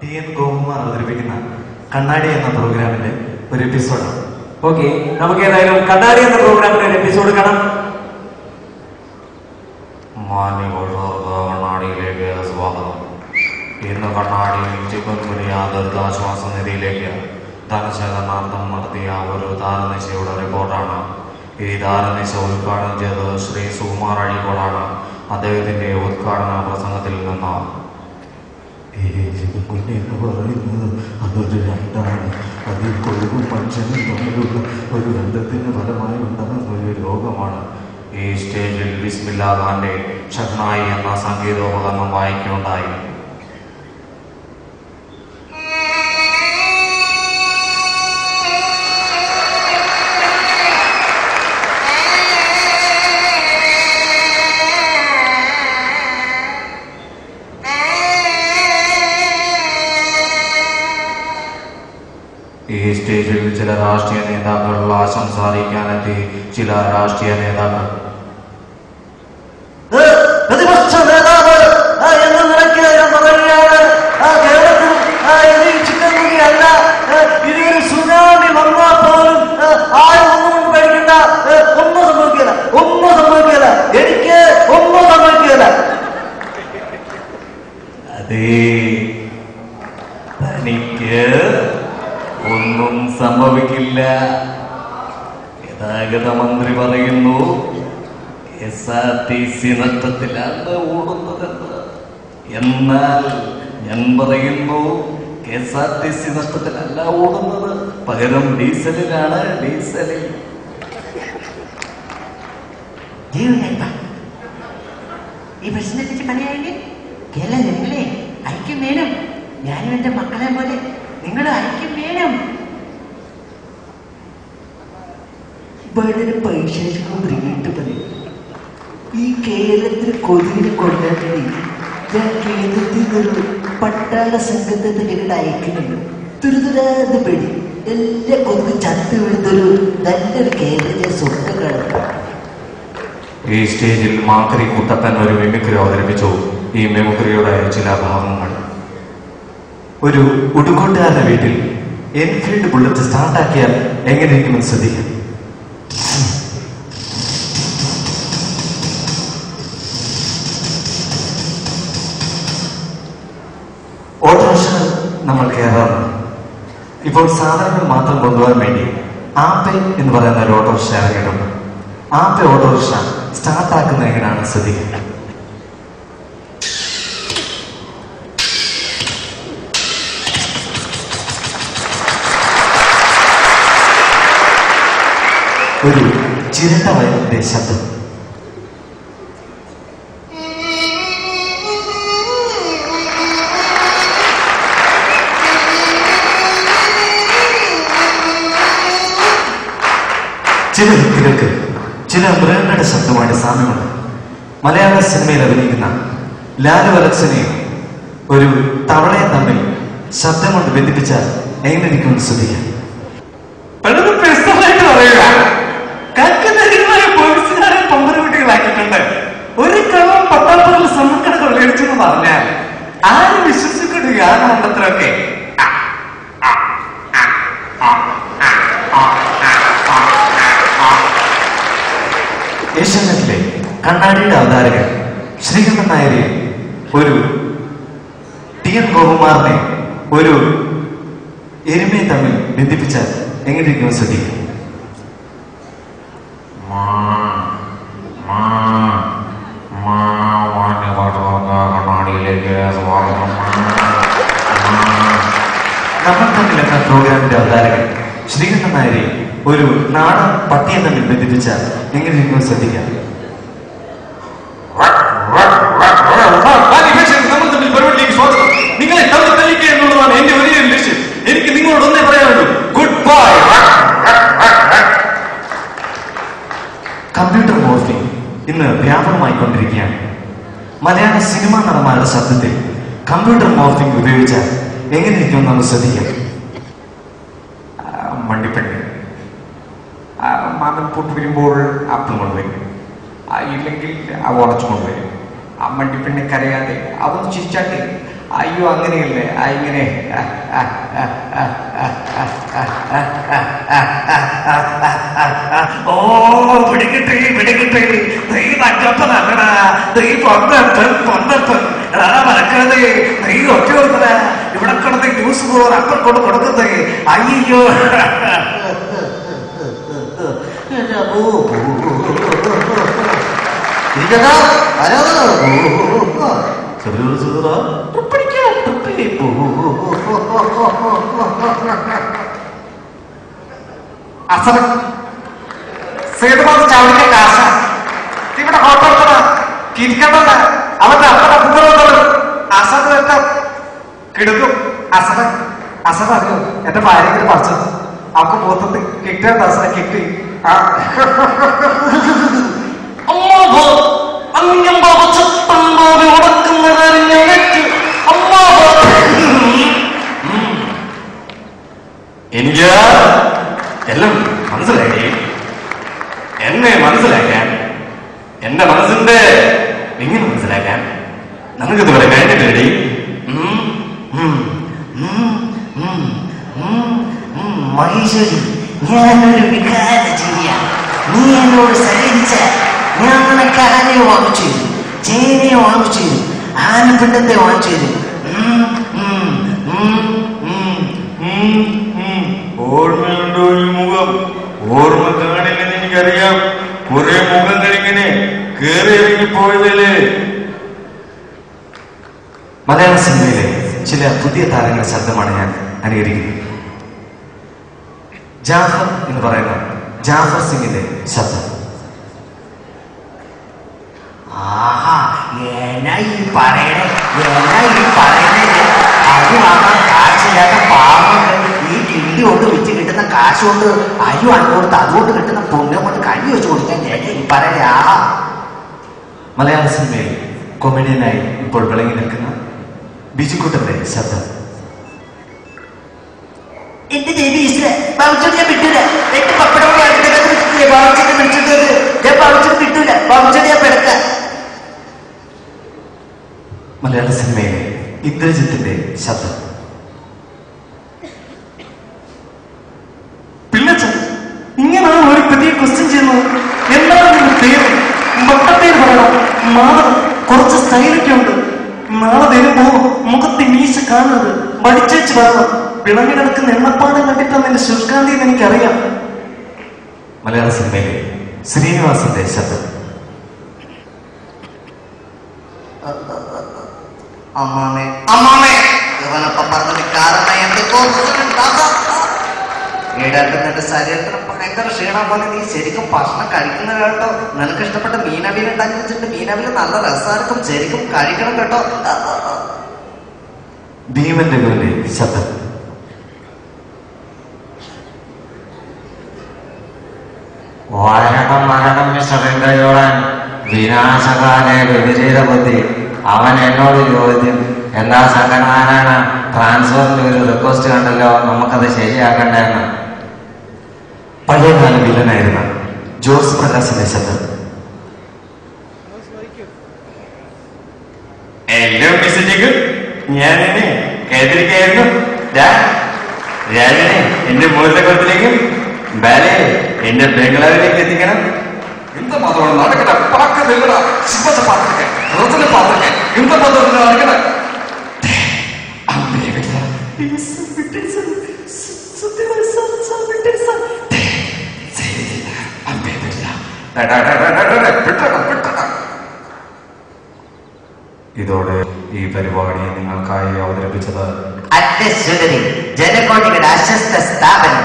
T N ഗോകുമാർ അവതരിപ്പിക്കുന്ന കണ്ണാടി എന്ന പ്രോഗ്രാമിന്റെ ഒരു എപ്പിസോഡാണ് ഓക്കെ നമുക്ക് ഏതായാലും കണ്ണാടി എന്ന പ്രോഗ്രാമിന്റെ ഒരു എപ്പിസോഡ് കാണാം. ഗുനിയ ദുരിതാശ്വാസ നിധിയിലേക്ക് ധനശേഖരണാർത്ഥം നടത്തിയ ഒരു താരനിശയുടെ റിപ്പോർട്ടാണ്. ഈ താരനിശ ഉദ്ഘാടനം ചെയ്തത് ശ്രീ സുകുമാർ അഴീക്കോടാണ്. അദ്ദേഹത്തിന്റെ ഉദ്ഘാടന പ്രസംഗത്തിൽ നിന്ന് എന്ന് പറയുന്നത് അതൊരു രണ്ടാണ് അതിൽ കൊഴുകും മനുഷ്യനും തമ്മിലുള്ള ഒരു ബന്ധത്തിന്റെ ഫലമായി ഉണ്ടാകുന്ന ഒരു രോഗമാണ് ഈ സ്റ്റേജിൽ ബിസ്മില്ലാ ഖാന്റെ ഷഹ്നായി എന്ന സംഗീതോപകരണം വായിക്കുകയുണ്ടായി ഈ സ്റ്റേജിൽ ചില രാഷ്ട്രീയ നേതാക്കൾ ആശംസ അറിയിക്കാനെത്തി ചില രാഷ്ട്രീയ നേതാക്കൾ. പ്രതിപക്ഷ നേതാവ് ആ, എന്ന നിലയ്ക്ക് ഞാൻ പറയുകയാണ്. ആ, കേരളത്തിൽ ആ, ഇനി ചിക്കൻ ഗുനി അല്ല ആ, ഇനി ഒരു സുനാമി വന്നാൽ പോലും ആ, ആരും ഒന്നും കൊണ്ട് പേടിക്കണ്ട ആ, ഒന്നും സംഭവിക്കില്ല. ഒന്നും സംഭവിക്കില്ല. എനിക്ക് ഒന്നും സംഭവിക്കില്ല. അതേ തനിക്ക് ഒന്നും സംഭവിക്കില്ല. ഗതാഗത മന്ത്രി പറയുന്നു എസ് ആർ ടി സി നഷ്ടത്തിലാണ് ഓടുന്നതെന്ന്. എന്നാൽ ഞാൻ പറയുന്നു K S R T C നഷ്ടത്തിലല്ല ഓടുന്നത്. പകരം ഡീസലിലാണ് ഡീസലിൽ. ഈ പ്രശ്നത്തിന്റെ പറ്റി പറയാമെങ്കിൽ കേരള ഐക്യം വേണം ഞാനും എന്റെ മക്കളെ പോലെ നിങ്ങളും ഐക്യം വേണം വളരെ പൈശാചികം പറയും ഈ കേരളത്തിൽ കൊതുകിനെ കൊല്ലാൻ ഞാൻ കേരളത്തിൽ പട്ടാള സംഘത്തെ ഞങ്ങൾ അയക്കുന്നുണ്ട്. തുരുതുരാന്ന് പേടി. എല്ലാ കൊതുക് ചത്തു വീഴുന്നൊരു നല്ലൊരു കേരളം ഞാൻ കാണുന്നു. ഈ സ്റ്റേജിൽ മാത്രി കുട്ടത്തൻ ഒരു മിമിക്രി അവതരിപ്പിച്ചു. ഈ മിമിക്രിയുടെ ചില ഭാഗങ്ങൾ. ഒരു ഉടുക്കോട്ടുകാരുടെ വീട്ടിൽ എൻഫീൽഡ് ബുള്ളറ്റ് സ്റ്റാർട്ടാക്കിയാൽ എങ്ങനെ ഇരിക്കുമെന്ന് ശ്രദ്ധിക്കാം. ഓട്ടോറിക്ഷ നമ്മൾ കയറാറുണ്ട്. ഇപ്പോൾ സാധനങ്ങൾ മാത്രം കൊണ്ടുപോകാൻ വേണ്ടി ആപ്പെ എന്ന് പറയുന്ന ഒരു ഓട്ടോറിക്ഷ ഇറങ്ങിയിട്ടുണ്ട്. ആപ്പെ ഓട്ടോറിക്ഷ സ്റ്റാർട്ടാക്കുന്ന എങ്ങനെയാണ് ശ്രദ്ധിക്കുക ഒരു ചിരട്ട വരുന്നതിന്റെ ശബ്ദം. ചില വ്യക്തികൾക്ക് ചില മൃഗങ്ങളുടെ ശബ്ദമായിട്ട് സാമ്യമുണ്ട് മലയാള സിനിമയിൽ അഭിനയിക്കുന്ന ലാലു അലക്സനെയും ഒരു തവളയെ തമ്മിൽ ശബ്ദം കൊണ്ട് ബന്ധിപ്പിച്ചാൽ എങ്ങനെ ഇരിക്കുമെന്ന് ശ്രദ്ധിക്കാം? കൊള്ളയടിച്ചെന്ന് പറഞ്ഞാൽ ആര് വിശ്വസിക്കട്ടെ ആ മണ്ടത്തിലൊക്കെ ഏഷ്യാനെറ്റിലെ കണ്ണാടിയുടെ അവതാരകൻ ശ്രീകണ്ഠൻ നായരെ ഒരു ടി എൻ ഗോപകുമാറിനെ ഒരു എരുമയെ തമ്മിൽ ബന്ധിപ്പിച്ചാൽ എങ്ങനെയൊക്കെ ശ്രദ്ധിക്കും. മാ മാ. തമ്മിലെന്ന പ്രോഗ്രാമിന്റെ അവതാരകൻ ശ്രീകണ്ഠൻ നായരെ ഒരു നാടൻ പട്ടിയെ തമ്മിൽ ബന്ധിപ്പിച്ച എങ്ങനെ നിങ്ങൾ ശ്രദ്ധിക്കാം. നമ്മൾ തമ്മിൽ പരിപാടിയിലേക്ക് സ്വാഗതം. നിങ്ങളെ തമ്മിൽ തല്ലിക്കുക എന്നുള്ളതാണ് എന്റെ വലിയൊരു ലക്ഷ്യം. എനിക്ക് നിങ്ങളോട് ഒന്നേ പറയാനുള്ളൂ. ഗുഡ് ബൈ കമ്പ്യൂട്ടർ മോർഫിംഗ് ഇന്ന് വ്യാപകമായിക്കൊണ്ടിരിക്കുകയാണ്. മലയാള സിനിമാ നടന്മാരുടെ ശബ്ദത്തിൽ കമ്പ്യൂട്ടർ മോർഫിംഗ് ഉപയോഗിച്ചാൽ എങ്ങനെ ഇരിക്കും നമ്മൾ ശ്രദ്ധിക്കാം മണ്ടിപ്പെണ്ണ്. ആ, മാമൻ പൂട്ട് വരുമ്പോൾ ആപ്പിൾ കൊണ്ടുവരും ആ, ഇല്ലെങ്കിൽ അവ ഉടച്ചു കൊണ്ടുവരും ആ മണ്ടിപ്പെണ്ണെ കരയാതെ അവൻ ചിരിച്ചാട്ടെ അയ്യോ അങ്ങനെയല്ലേ ആ, ഇങ്ങനെ ഓ പിടിക്കട്ടെ പിടിക്കട്ടെ നീ തങ്കപ്പനല്ലടാ നീ പൊന്നപ്പൻ പൊന്നപ്പൻ എടാ മറക്കരുതേ നീ ഒറ്റ കൊടുത്തടാ ഇവിടെ കിടന്ന് ന്യൂസ് പോകാൻ അപ്പം കൊണ്ട് കൊടുക്കുന്നേ അയ്യോ ഇരിക്കട്ടാ పెట్టిపు అసలు సీతమాత చావుకే కాశ. ఇక్కడ హోటల్ కదా. కిటికటల అవత అక్కడ బుగ్గలు అసలు ఎంత? కిడుకు. అసలు అసలు అది ఎంత భార్యకి పరచదు అక్కడ పోతుంది. కిట్టి అసలు కిట్టి. നമുക്കിതുവരെ കഴിഞ്ഞിട്ടടി മഹേശ്വരി ഞാനൊരു വികാര ജീവിയാണ് നീ എന്നോട് സഹകരിച്ച ഞാൻ നിനക്ക് ആനയെ വാങ്ങിച്ചു തരും. ചേനയെ വാങ്ങിച്ചു തരും. ആനപ്പിണ്ടത്തെ വാങ്ങിച്ചു തരും. ചില പുതിയ താരങ്ങളുടെ ശബ്ദമാണ് ഞാൻ അനുകരിക്കുന്നത്. ജാഫർ എന്ന് പറയുന്ന ജാഫർ സിംഗിന്റെ ശബ്ദം. ആഹാ ഈ പറയണേ എന്നാ ഈ പറയണേ? അരി വാങ്ങാൻ കാശില്ലാത്ത പാവങ്ങൾ ഈ കിണ്ടി കൊണ്ട് വെച്ച് കിട്ടുന്ന കാശ് കൊണ്ട് അരി വാങ്ങി കൊടുത്ത് അതുകൊണ്ട് കിട്ടുന്ന പുണ്യം കൊണ്ട് കഞ്ഞി വെച്ച് കൊടുക്കാൻ പറയാ ഈ പറയണേ. ആഹാ. മലയാള സിനിമയിൽ കൊമേഡിയനായി ഇപ്പോൾ വിളങ്ങി നിൽക്കുന്ന ബിജുക്കുട്ടന്റെ ശബ്ദം എന്റെ ദേവി ഈശ്വര ബാബുച്ചോട് ഞാൻ എട്ട് എന്റെ പപ്പടം ബാബുച്ചോട് വിളിച്ചിട്ട് ഞാൻ ബാബുച്ചോട് വിട്ടൂല. ബാബുച്ചോട് ഞാൻ പെടുക്കാം മലയാള സിനിമയിലെ ഇന്ദ്രജിത്തിന്റെ ശബ്ദം. പിള്ളച്ച ഇങ്ങനെ ഒരു പുതിയ ക്വസ്റ്റ്യൻ ചെയ്യുന്നു. എന്താണ് പേര്? മട്ടപ്പേര് പറയണം. മാറും കുറച്ച് സ്റ്റൈലൊക്കെ ഉണ്ട്. കാണുന്നത്? മടിച്ചേച്ച് വരണം പിണങ്ങി കിടക്കുന്ന എണ്ണപ്പാടം കണ്ടിട്ടാണ് എന്റെ ശുഷ്കാന്തി എന്ന് എനിക്കറിയാം. മലയാള സിനിമയിലെ ശ്രീനിവാസന്റെ ശബ്ദം. നിന്റെ ശരിക്കും ഭക്ഷണം കഴിക്കുന്ന കേട്ടോ. നിനക്ക് ഇഷ്ടപ്പെട്ട മീനവിൽ ഉണ്ടാക്കി വെച്ചിട്ട് മീനവിൽ നല്ല രസമായിരിക്കും. ശരിക്കും കഴിക്കണം കേട്ടോ. ഭീമന്റെ ശബ്ദം. വരണം മരണം മിസ്റ്ററിന്റെയോടാൻ വിനാശകാലെ വിപരീത ബുദ്ധി. അവൻ എന്നോട് ചോദിച്ചു എന്താ സംഘടനാനാണ് ട്രാൻസ്ഫറിന്റെ ഒരു റിക്വസ്റ്റ് കണ്ടല്ലോ നമുക്കത് ശരിയാക്കണ്ടെന്ന്? പഴയകാല വില്ലനായിരുന്ന ജോസ് പ്രകാശിന്റെ ശബ്ദം. എല്ലോ ഞാൻ എന്നെ കേട്ടിരിക്കായിരുന്നു രാജനെ എന്റെ മുകളിലെ കുളത്തിലേക്കും ബാലെ എന്റെ ബംഗ്ലാവിലേക്ക് എത്തിക്കണം இந்த மதம் நடக்கிற பார்க்கறது இல்லடா சிவத்தை பார்த்துருக்கேன் ரத்தனை பார்த்துருக்கேன் இந்த மதம் நடக்கிற ഇതോടെ ഈ പരിപാടി നിങ്ങൾക്കായി അവതരിപ്പിച്ചത് ജനകോടികളുടെ ആശസ്ത സ്ഥാപനം.